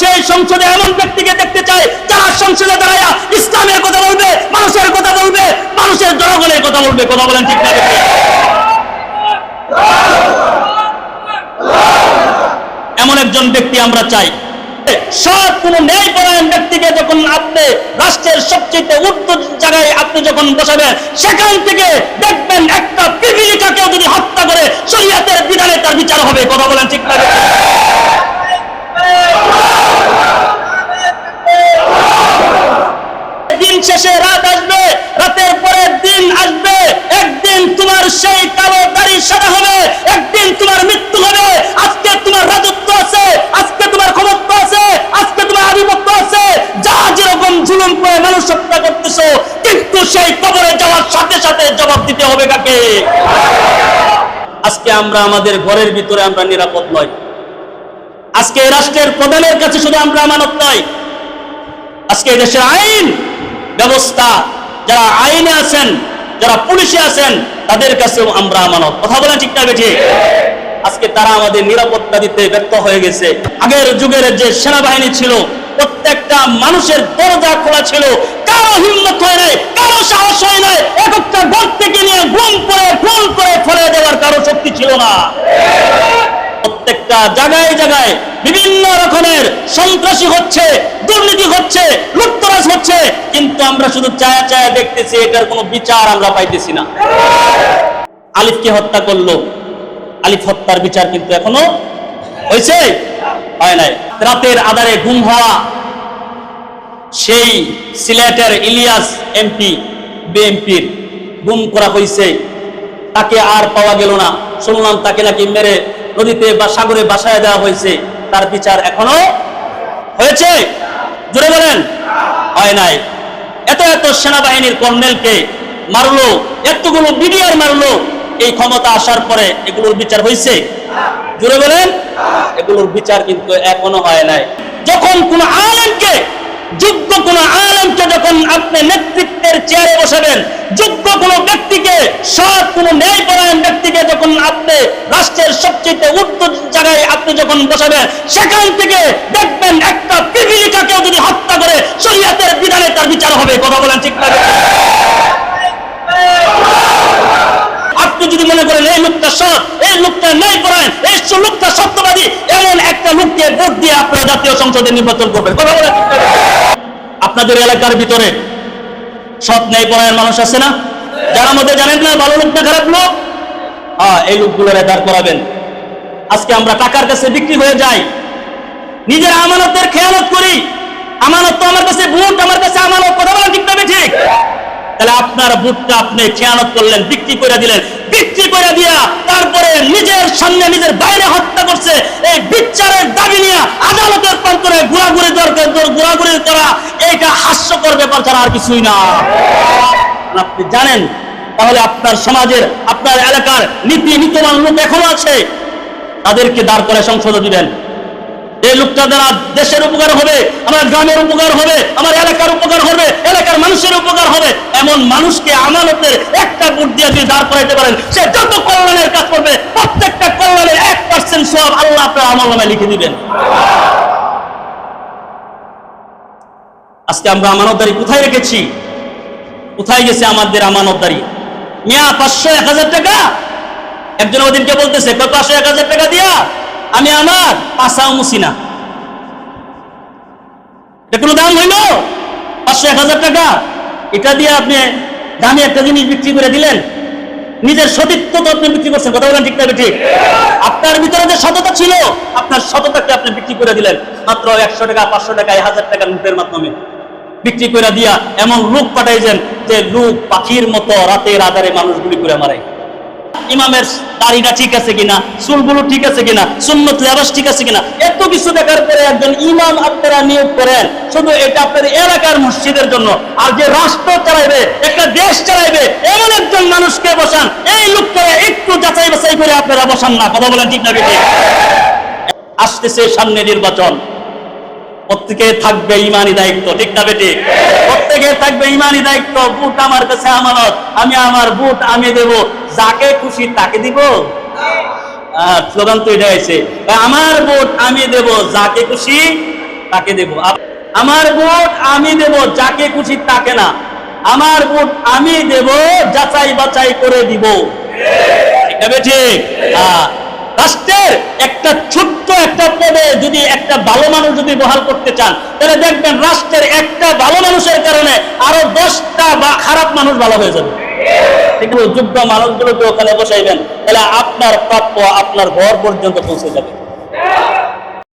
সেই সংসদে এমন ব্যক্তিকে দেখতে চাই, যারা সংসদে দাঁড়ায়া ইসলামের কথা বলবে, মানুষের কথা বলবে, মানুষের জনগণের কথা বলবে, কথা বলেন ঠিক না এমন একজন ব্যক্তি আমরা চাই। সৎ কোন ন্যায় পরায়ণ ব্যক্তিকে যখন আপনি রাষ্ট্রের সবচেয়ে উর্দু জায়গায় আপনি যখন বসাবেন, সেখান থেকে দেখবেন একটা পিপিলিকাকেও যদি হত্যা করে, শরীয়তের বিধানে তার বিচার হবে, কথা বলেন ঠিক না বেঠিক? দিন শেষে রাত আসবে রাতের পরে দিন আসবে একদিন তোমার সেই কালো দাড়ি সাদা হবে একদিন তোমার মৃত্যু হবে আজকে তোমার রাজত্ব আছে আজকে তোমার ক্ষমতা আছে আজকে তোমার আধিপত্য আছে যা যেরকম জুলুম করে মানুষ হত্যা করতেছো কিন্তু সেই কবরে যাওয়ার সাথে সাথে জবাব দিতে হবে কাকে? আজকে আমরা আমাদের ঘরের ভিতরে আমরা নিরাপদ নয় আজকে রাষ্ট্রের প্রধানের কাছে শুধু আমরা আমানত নয় আজকে দেশের আইন ব্যবস্থা, যারা আইনে আছেন, যারা পুলিশে আছেন, তাদের কাছেও আমরা আমানত। কথা বলেন ঠিক না বেঠিক? আজকে তারা আমাদের নিরাপত্তা দিতে ব্যর্থ হয়ে গেছে। আগের যুগের যে সেনাবাহিনী ছিল, প্রত্যেকটা মানুষের দরজা খোলা ছিল। কারও হিম্মত হয় নাই, কারও সাহস হয় নাই। নিয়ে গুম করে করে দেওয়ার কারও শক্তি ছিল না। প্রত্যেকটা জায়গায় জায়গায় বিভিন্ন রকমের সন্ত্রাসী হচ্ছে, দুর্নীতি হচ্ছে হচ্ছে, কিন্তু আমরা শুধু চায়া চায়া দেখতেছি, এটার কোনো বিচার আমরা পাইতেছি না। আলিফকে হত্যা করল। আলিফ হত্যার বিচার কিন্তু এখনও হয়েছে? হয় নাই। রাতের আধারে গুম হওয়া সেই সিলেটের ইলিয়াস এমপি, বিএমপির গুম করা হয়েছে তাকে আর পাওয়া গেল না। শুনলাম তাকে নাকি মেরে নদীতে বা সাগরে বাসায় দেওয়া হয়েছে। তার বিচার এখনও হয়েছে? জুড়ে বলেন। হয় নাই। এত এত সেনাবাহিনীর কর্নেলকে মারলো, এতগুলো বিডিআর মারলো, এই ক্ষমতা আসার পরে এগুলোর বিচার হয়েছে জুড়ে বলেন। এগুলোর বিচার কিন্তু এখনও হয় নাই। যখন কোন আলেমকে যোগ্য কোন আলেমকে যখন আপনি নেতৃত্বের চেয়ারে বসাবেন, যোগ্য কোন ব্যক্তিকে সৎ কোন ন্যায়পরায়ণ ব্যক্তিকে যখন আপনি রাষ্ট্রের সবচেয়ে উচ্চ জায়গায় আপনি যখন বসাবেন, সেখান থেকে দেখবেন একটা পিপিলিকাকেও যদি হত্যা করে শরীয়তের বিধানে তার বিচার হবে। কথা বলেন ঠিক না? আপনি যদি মনে করেন, এই লোকটা সৎ, এই লোকটা ন্যায় পরায়ণ এই লোকটা সত্যবাদী, এমন একটা লোককে ভোট দিয়ে আপনারা জাতীয় সংসদে নির্বাচন করবেন। কথা বলেন। আপনাদের এলাকার ভিতরে সৎ ন্যায় পরায়ণ মানুষ আছে না? যারা মধ্যে জানেন না, ভালো লোক না খারাপ লোক? হ্যাঁ এই লোকগুলোর দাঁড় করাবেন। আজকে আমরা টাকার কাছে বিক্রি হয়ে যাই। নিজের আমানতের খেয়ালত করি। আমানত তো আমার কাছে, ভোট আমার কাছে, আমানত কথা বলেন ঠিক না ঠিক তাহলে আপনার বুটটা আপনি খেয়ানত করলেন, বিক্রি করে দিলেন। বিক্রি করে দিয়া তারপরে নিজের সামনে নিজের বাইরে হত্যা করছে। এই বিচারের দাবি নিয়ে আদালতের প্রান্তরে ঘোরাঘুরি দরকার ঘোরাঘুরি করা, এইটা হাস্যকর ব্যাপার ছাড়া আর কিছুই না। আপনি জানেন, তাহলে আপনার সমাজের, আপনার এলাকার নীতি নীতিমান লোক এখনও আছে। তাদেরকে দাঁড় করে সংসদে দিবেন। এই লোকটা দ্বারা দেশের উপকার হবে, আমার গ্রামের উপকার হবে, আমার এলাকার উপকার হবে এলাকার মানুষের উপকার হবে এমন মানুষকে আমানতের একটা ভোট দিয়ে যদি দাঁড় করাইতে পারেন, সে যত কল্যাণের কাজ করবে, প্রত্যেকটা কল্যাণের এক পার্সেন্ট সব আল্লাহ আপনার আমল নামে লিখে দিবেন। আজকে আমরা আমানতদারি কোথায় রেখেছি? কোথায় গেছে আমাদের আমানতদারি? মিয়া, পাঁচশো এক হাজার টাকা? একজন ওদিনকে বলতেছে কত পাঁচশো এক হাজার টাকা দিয়া আমি আমার পাশাও মুছি না। এটা কোনো দাম হইল? পাঁচশো এক হাজার টাকা? এটা দিয়ে আপনি দামি একটা জিনিস বিক্রি করে দিলেন, নিজের সতীত্ব তো আপনি বিক্রি করছেন, কথা বলেন ঠিক না ঠিক আপনার ভিতরে যে সততা ছিল, আপনার সততাকে আপনি বিক্রি করে দিলেন, মাত্র একশো টাকা, পাঁচশো টাকা এক হাজার টাকা নোটের মাধ্যমে। বিক্রি করে দিয়া এমন লোক পাঠাইছেন যে লোক পাখির মতো রাতের আধারে মানুষগুলি করে মারে। ইমামের দাড়িটা ঠিক আছে কিনা, চুলগুলো ঠিক আছে কিনা, সুন্নত লেবাস ঠিক আছে কিনা, এত কিছু দেখার পরে একজন ইমাম আপনারা নিয়োগ করেন। শুধু এটা আপনার এলাকার মসজিদের জন্য। আর যে রাষ্ট্র চালাইবে, একটা দেশ চালাইবে, এমন একজন মানুষকে বসান, এই লোকটা একটু যাচাই বাছাই করে আপনারা বসান না। কথা বলেন ঠিক না বেটি আসতেছে সামনে নির্বাচন। প্রত্যেকে থাকবে ইমানি দায়িত্ব, ঠিক না বেটি প্রত্যেকে থাকবে ইমানি দায়িত্ব বুট আমার কাছে আমানত, আমি আমার বুট আমি দেব। যাকে খুশি তাকে দিব। স্লোগান তো এটা হয়েছে আমার ভোট আমি দেব, যাকে খুশি তাকে দেব। আমার ভোট আমি দেব, যাকে খুশি তাকে না। আমার ভোট আমি দেব, যাচাই বাছাই করে দিব। আছে। রাষ্ট্রের একটা ছোট্ট একটা পদে যদি একটা ভালো মানুষ যদি বহাল করতে চান, তাহলে দেখবেন রাষ্ট্রের একটা ভালো মানুষের কারণে আরও দশটা খারাপ মানুষ ভালো হয়ে যাবে। কিন্তু যোগ্য মানুষগুলোকে ওখানে বসাইবেন তাহলে আপনার প্রাপ্য আপনার ঘর পর্যন্ত পৌঁছে যাবে।